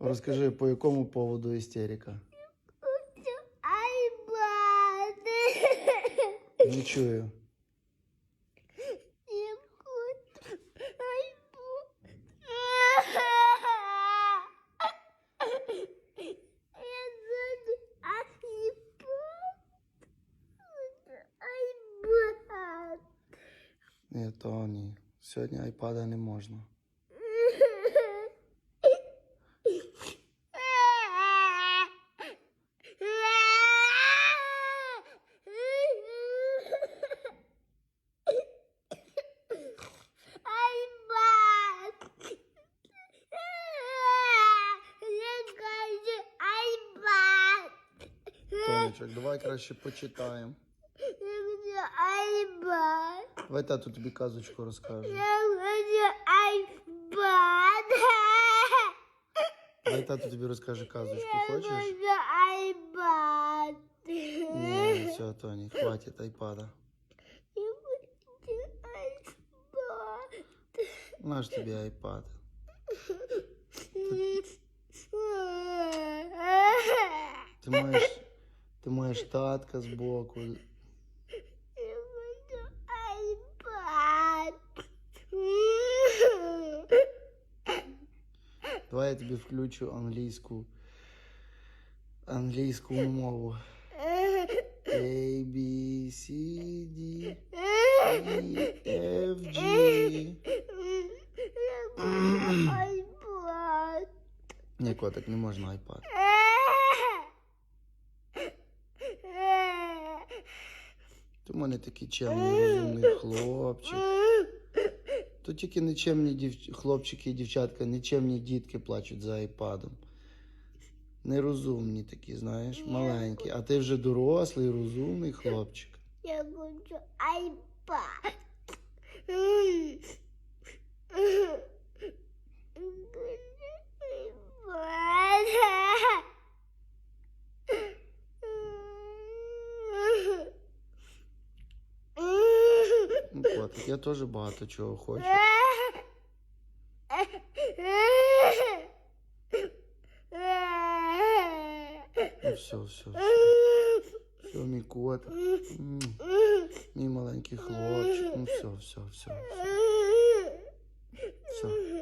Розкажи, по якому поводу істерика? Не чую. Ні, то ні. Сьогодні айпада не можна. Айбад. Я кажу айбад. Тонечок, давай краще почитаємо. Я кажу айбад. Давай тату тобі казочку розкаже. Я кажу айбад. Давай тату тобі розкаже казочку, Я хочеш? кажу айбад. Ні, все, Тоні, хватить айпада. Я хочу айбад. Наш тобі айпад. Ти маєш, ти маєш татка збоку. Я Давай я тобі включу англійську. Англійську мову. A, B, C, D, E, F, G. Ні, котик, не можна айпад. Ти в мене такий чемний, розумний хлопчик. То тільки нічемні дів... хлопчики і дівчатка, нічемні дітки плачуть за айпадом. Нерозумні такі, знаєш, маленькі. А ти вже дорослий, розумний хлопчик. Я хочу айпад. Ну, я тоже багато чего хочешь. Ну, все, все, все. Все, ми кот, ми маленький хлопчик. Ну, все, все, все. Все. все.